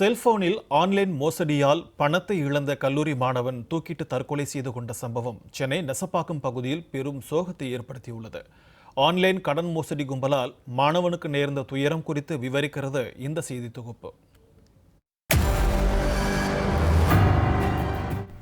செல்போனில் ஆன்லைன் மோசடியால் பணத்தை இழந்த கல்லூரி மாணவன் தூக்கிட்டு தற்கொலை செய்து கொண்ட சம்பவம் சென்னை நெசப்பாக்கம் பகுதியில் பெரும் சோகத்தை ஏற்படுத்தியுள்ளது. ஆன்லைன் கடன் மோசடி கும்பலால் மாணவனுக்கு நேர்ந்த துயரம் குறித்து விவரிக்கிறது இந்த செய்தி தொகுப்பு.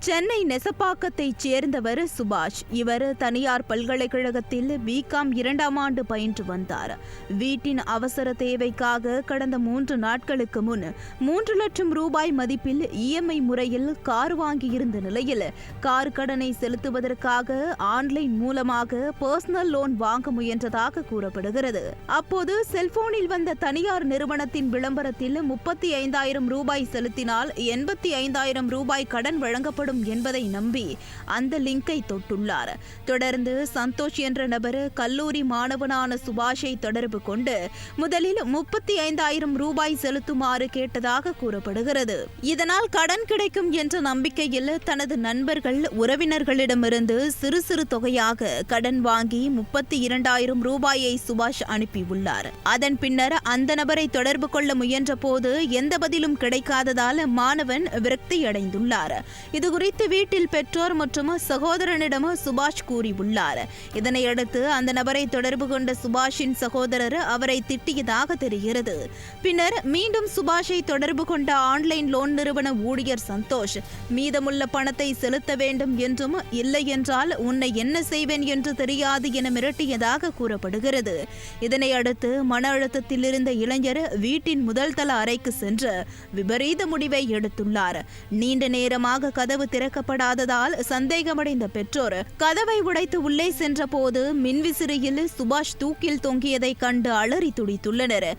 சென்னை நெசப்பாக்கத்தைச் சேர்ந்தவர் சுபாஷ். இவர் தனியார் பல்கலைக்கழகத்தில் பிகாம் இரண்டாம் ஆண்டு பயின்று வந்தார். வீட்டின் அவசர தேவைக்காக கடந்த மூன்று நாட்களுக்கு முன் மூன்று லட்சம் ரூபாய் மதிப்பில் இஎம்ஐ முறையில் கார் வாங்கியிருந்த நிலையில் கார் கடனை செலுத்துவதற்காக ஆன்லைன் மூலமாக பர்சனல் லோன் வாங்க முயன்றதாக கூறப்படுகிறது. அப்போது செல்போனில் வந்த தனியார் நிறுவனத்தின் விளம்பரத்தில் முப்பத்தி ஐந்தாயிரம் ரூபாய் செலுத்தினால் எண்பத்தி ஐந்தாயிரம் ரூபாய் கடன் வழங்கப்படும் செயல்படும் என்பதை நம்பி அந்த லிங்கை தொட்டுள்ளார். தொடர்ந்து சந்தோஷ் என்ற நபர் கல்லூரி மாணவனான சுபாஷை தொடர்பு கொண்டு முதலில் முப்பத்தி ஐந்தாயிரம் ரூபாய் செலுத்துமாறு கேட்டதாக கூறப்படுகிறது. இதனால் கடன் கிடைக்கும் என்ற நம்பிக்கையில் தனது நண்பர்கள் உறவினர்களிடமிருந்து சிறு சிறு தொகையாக கடன் வாங்கி முப்பத்தி இரண்டாயிரம் ரூபாயை சுபாஷ் அனுப்பியுள்ளார். அதன் பின்னர் அந்த நபரை தொடர்பு கொள்ள முயன்ற போது எந்த பதிலும் கிடைக்காததால் மாணவன் விரக்தியடைந்துள்ளார். குறித்து வீட்டில் பெற்றோர் மற்றும் சகோதரனிடம் சுபாஷ் கூறியுள்ளார். இதனையடுத்து அந்த நபரை தொடர்பு கொண்ட சுபாஷின் சகோதரர் அவரை திட்டியதாக தெரிகிறது. பின்னர் மீண்டும் சுபாஷை தொடர்பு கொண்ட ஆன்லைன் லோன் நிறுவன ஊழியர் சந்தோஷ் மீதமுள்ள பணத்தை செலுத்த வேண்டும் என்றும் இல்லை என்றால் உன்னை என்ன செய்வேன் என்று தெரியாது என மிரட்டியதாக கூறப்படுகிறது. இதனை அடுத்து மன அழுத்தத்தில் இருந்த இளைஞர் வீட்டின் முதல் தள அறைக்கு சென்று விபரீத முடிவை எடுத்துள்ளார். நீண்ட நேரமாக கதவு திறக்கப்படாததால் சந்தேகமடைந்த பெற்றோர் கதவை உடைத்து உள்ளே சென்றபோது மின்விசிறியில் சுபாஷ் தூக்கில் தொங்கியதை கண்டு அலறி துடித்துள்ளனர்.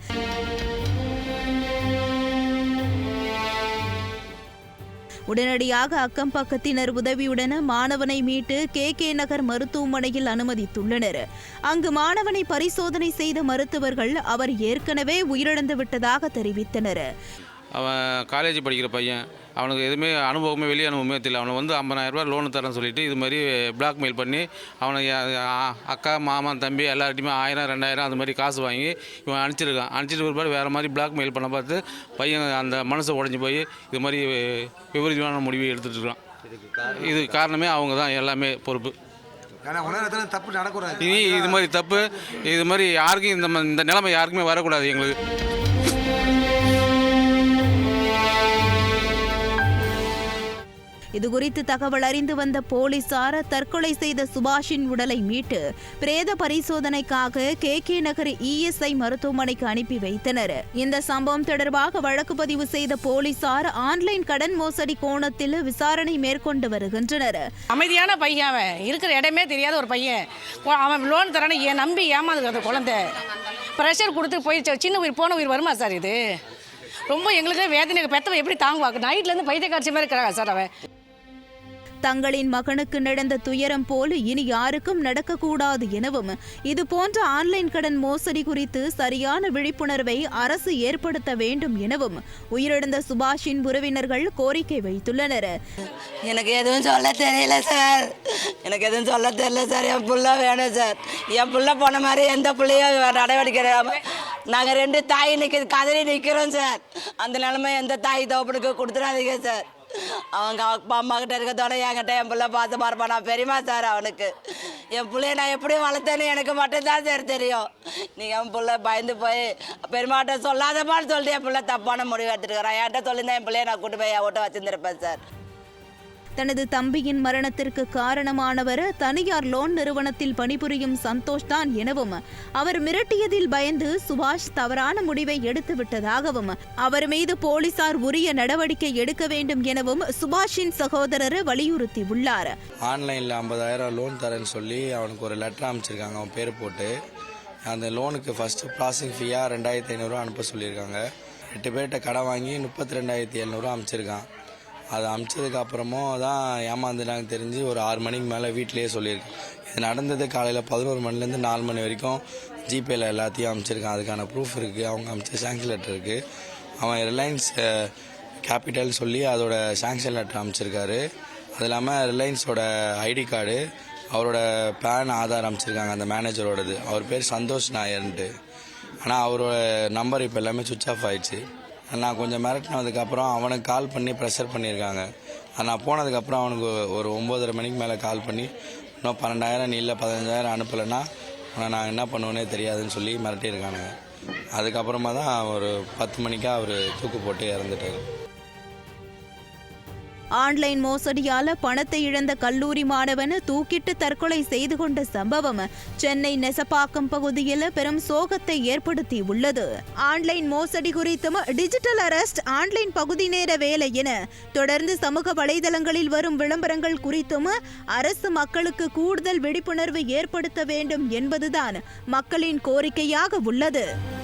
உடனடியாக அக்கம் பக்கத்தினர் உதவியுடன் மாணவனை மீட்டு கே. கே. நகர் மருத்துவமனையில் அனுமதித்துள்ளனர். அங்கு மாணவனை பரிசோதனை செய்த மருத்துவர்கள் அவர் ஏற்கனவே உயிரிழந்து விட்டதாக தெரிவித்தனர். அவன் காலேஜ் படிக்கிற பையன். அவனுக்கு எதுவுமே அனுபவமே வெளி அனுபவமே தெரியல. அவனை வந்து 50000 ரூபாய் லோனு தரேன்னு சொல்லிட்டு இது மாதிரி பிளாக்மெயில் பண்ணி அவனை அக்கா மாமா தம்பி எல்லார்ட்டையுமே ஆயிரம் ரெண்டாயிரம் அது மாதிரி காசு வாங்கி இவன் அனுப்பிச்சிருக்கான். அனுப்பிச்சிட்டு பிற்பாடு வேறு மாதிரி பிளாக்மெயில் பண்ண பார்த்து பையன் அந்த மனசை உடஞ்சி போய் இது மாதிரி விபரீதமான முடிவை எடுத்துகிட்டு இருக்கான். இது காரணமே அவங்க தான் எல்லாமே பொறுப்பு. தப்பு நடக்கூடாது இது மாதிரி தப்பு இது மாதிரி யாருக்கும் இந்த இந்த நிலைமை யாருக்குமே வரக்கூடாது எங்களுக்கு. இதுகுறித்து தகவல் அறிந்து வந்த போலீசார் தற்கொலை செய்த சுபாஷின் உடலை மீட்டு பிரேத பரிசோதனைக்காக கே கே நகர் இஎஸ்ஐ மருத்துவமனைக்கு அனுப்பி வைத்தனர். இந்த சம்பவம் தொடர்பாக வழக்கு பதிவு செய்த போலீசார் ஆன்லைன் கடன் மோசடி கோணத்தில் விசாரணை மேற்கொண்டு வருகின்றனர். அமைதியான பையன் அவன். இருக்கிற இடமே தெரியாத ஒரு பையன். அவன் லோன் தரான ஏன் நம்பி ஏமாந்துக்கிற அந்த குழந்தை. ப்ரெஷர் கொடுத்து போயிடுச்சு. சின்ன உயிர் போன உயிர் வருமா சார் இது? ரொம்ப எங்களுக்கு வேதனை பெத்தவன் எப்படி தாங்குவாங்க நைட்லேருந்து பைத்திய காட்சி மாதிரி இருக்கிறாங்க சார் அவன். தங்களின் மகனுக்கு நடந்த துயரம் போல் இனி யாருக்கும் நடக்கக்கூடாது எனவும் இது போன்ற ஆன்லைன் கடன் மோசடி குறித்து சரியான விழிப்புணர்வை அரசு ஏற்படுத்த வேண்டும் எனவும் உயிரிழந்த சுபாஷின் உறவினர்கள் கோரிக்கை வைத்துள்ளனர். எனக்கு எதுவும் சொல்ல தெரியல சார். எனக்கு எதுவும் சொல்ல தெரியல சார். என் புள்ள வேணும் சார். என் புள்ள போன மாதிரி எந்த பிள்ளையும் நடவடிக்கை நாங்கள் ரெண்டு தாய் நிற்க கதறி நிற்கிறோம் சார். அந்த நிலைமை எந்த தாய் தோப்பனுக்கு கொடுத்துடாதீங்க சார். அவங்க அப்பா அம்மா கிட்ட இருக்கத்தோட என்கிட்ட என் பிள்ளை பார்த்து பார்ப்பா நான் பெரியமா சார் அவனுக்கு. என் பிள்ளைய நான் எப்படி வளர்த்தேன்னு எனக்கு மட்டும்தான் சார் தெரியும். நீங்கள் என் பிள்ளை பயந்து போய் பெருமாட்ட சொல்லாதப்பான்னு சொல்லிட்டு என் பிள்ளை தப்பான முடிவு எடுத்துருக்கிறான் என்கிட்ட சொல்லியிருந்தா என் பிள்ளைய நான் கூட்டு போய் ஓட்ட வச்சுருந்துருப்பேன் சார். தனது தம்பியின் மரணத்திற்கு காரணமானவர் தனியார் லோன் நிறுவனத்தில் பணிபுரியும் சந்தோஷ் தான் எனவும் அவர் மிரட்டியதில் பயந்து சுபாஷ் தவறான முடிவை எடுத்து விட்டதாகவும் அவர் மீது போலீசார் உரிய நடவடிக்கை எடுக்க வேண்டும் எனவும் சுபாஷின் சகோதரர் வலியுறுத்தி உள்ளார் ஆன்லைனில் ஐம்பதாயிரம் லோன் தரேன்னு சொல்லி அவனுக்கு ஒரு லெட்டர் அனுப்பிச்சிருக்காங்க. அவன் பேர் போட்டு அந்த லோனுக்கு ஃபஸ்ட்டு ப்ராசஸிங் ஃபீயாக ரெண்டாயிரத்தி ஐநூறுரூவா அனுப்ப சொல்லியிருக்காங்க. எட்டு பேர்கிட்ட கடன் வாங்கி முப்பத்தி ரெண்டாயிரத்தி எழுநூறுவா அனுப்பிச்சிருக்கான். அது அனுப்பிச்சதுக்கு அப்புறமும் தான் ஏமாந்துட்டாங்க தெரிஞ்சு ஒரு ஆறு மணிக்கு மேலே வீட்டிலேயே சொல்லியிருக்கேன். இது நடந்தது காலையில் பதினோரு மணிலேருந்து நாலு மணி வரைக்கும் ஜிபேயில் எல்லாத்தையும் அனுப்பிச்சிருக்கான் அதுக்கான ப்ரூஃப் இருக்குது அவங்க அமுச்ச சாங்ஷன் லெட்டர் இருக்குது அவன் ரிலையன்ஸ் கேபிட்டல் சொல்லி அதோட சாங்ஷன் லெட்டர் அனுப்பிச்சிருக்காரு அது இல்லாமல் ரிலையன்ஸோட ஐடி கார்டு அவரோட பேன் ஆதார் அமைச்சிருக்காங்க அந்த மேனேஜரோடது அவர் பேர் சந்தோஷ் நாயர்ன்ட்டு. ஆனால் அவரோட நம்பர் இப்போ எல்லாமே சுவிச் ஆஃப் ஆயிடுச்சு. நான் கொஞ்சம் மிரட்டினதுக்கப்புறம் அவனுக்கு கால் பண்ணி ப்ரெஷர் பண்ணியிருக்காங்க. நான் போனதுக்கப்புறம் அவனுக்கு ஒரு ஒம்போதரை மணிக்கு மேலே கால் பண்ணி இன்னும் பன்னெண்டாயிரம் நீ இல்லை பதினஞ்சாயிரம் அனுப்பலைன்னா உன்னை நான் என்ன பண்ணுவேனே தெரியாதுன்னு சொல்லி மிரட்டியிருக்கானுங்க. அதுக்கப்புறமா தான் ஒரு பத்து மணிக்கா அவர் தூக்கு போட்டு இறந்துட்டார். ஆன்லைன் மோசடியால பணத்தை இழந்த கல்லூரி மாணவன் தூக்கிட்டு தற்கொலை செய்து கொண்ட சம்பவம் சென்னை நெசப்பாக்கம் பகுதியில் பெரும் சோகத்தை ஏற்படுத்தி உள்ளது. ஆன்லைன் மோசடி குறித்தும் டிஜிட்டல் அரெஸ்ட் ஆன்லைன் பகுதி நேர வேலை என தொடர்ந்து சமூக வலைதளங்களில் வரும் விளம்பரங்கள் குறித்தும் அரசு மக்களுக்கு கூடுதல் விழிப்புணர்வு ஏற்படுத்த வேண்டும் என்பதுதான் மக்களின் கோரிக்கையாக உள்ளது.